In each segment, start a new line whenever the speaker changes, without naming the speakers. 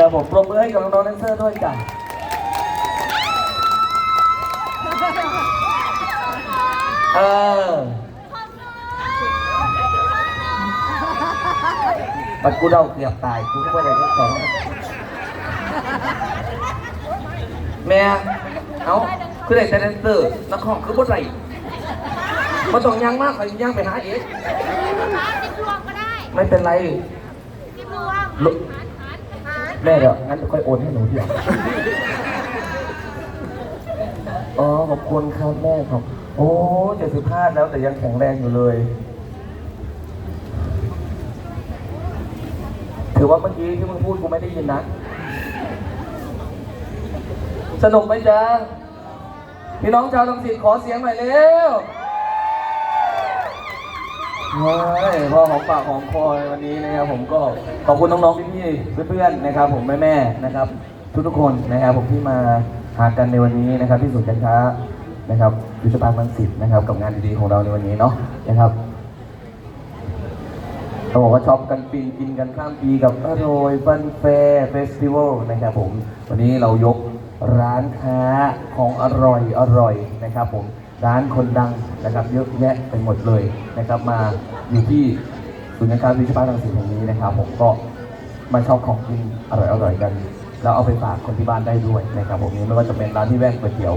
ครับผมปรบมือให้กับน้องๆแดนเซอร์ด้วยจ้ะเออมันกูเดาเกือบตายกูก็เลยทั้งสองแม่เอ้าคือได้แต่แดนเซอร์นักห้องคือบ่ไรมาต้องย่างมากขอยย่างไปหาเอง
สิบรวมก็ได้
ไม่เป็นไร แม่เดี๋ยวงั้นค่อยโอนให้หนูเดียวอ๋อขอบคุณครับแม่ครับ โอ้เจ็ดสิบห้าแล้วแต่ยังแข็งแรงอยู่เลย ถือว่าเมื่อกี้ที่มึงพูดกูไม่ได้ยินนะ สนุกไหมจ๊ะพี่น้องชาวลังสิตขอเสียงหน่อยเร็ว เฮ้ยพอของปากของคอยวันนี้นะครับผมก็ขอบคุณน้องๆพี่ๆเพื่อนๆนะครับ ผมแม่ๆนะครับ ทุกๆคนนะครับผมที่มาหากันในวันนี้นะครับ ที่ศูนย์การค้านะครับยุทธภาคลังสิตนะครับ กับงานดีๆของเราในวันนี้เนาะนะครับต้องบอกว่าช็อปกันปีกินกันข้ามปีกับอร่อยฟันแฟร์เฟสติวัลนะครับผมวันนี้เรายก ร้านค้าของอร่อยอร่อยนะครับผมร้านคนดังนะครับเยอะแยะไปหมดเลยนะครับ มาอยู่ที่ศูนย์การค้าวิชารังสิตแห่งนี้นะครับ ผมก็มาชอบของกินอร่อยอร่อยกัน แล้วเอาไปฝากคนที่บ้านได้ด้วยนะครับ ผมนี่ไม่ว่าจะเป็นร้านที่แว่นก๋วยเตี๋ยว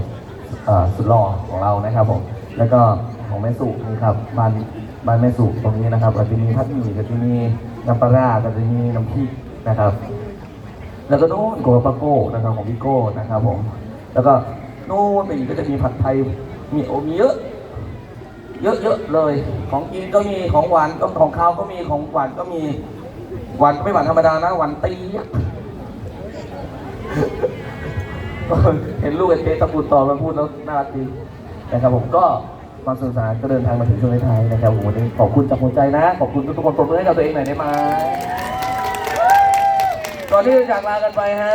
สุดหล่อของเรานะครับ ผมแล้วก็ของแม่สุนี่ครับบ้านบ้านแม่สุตรงนี้นะครับก็จะมีพัดหมี่ก็จะมีน้ำปลาร้าก็จะมีน้ำพริกนะครับ แล้วก็นู้นโกปาโก้นะครับของพี่โก้นะครับผม แล้วก็นู้นไปอีกก็จะมีผัดไทยมีโอมีเยอะ เยอะเยอะเลย ของกินก็มีของหวานก็ของข้าวก็มีของหวานก็มีหวานไม่หวานธรรมดานะหวานตีเห็นลูกเอ็นเตะตะปูดต่อมาพูดแล้วน่ารักดีนะครับผมก็ความสนุกสนานก็เดินทางมาถึงช่วงท้ายนะครับผมวันนี้ขอบคุณจากหัวใจนะ ขอบคุณทุกคนปรบมือให้กับตัวเองหน่อยได้ไหม ก่อนที่จะจากลากันไปฮะ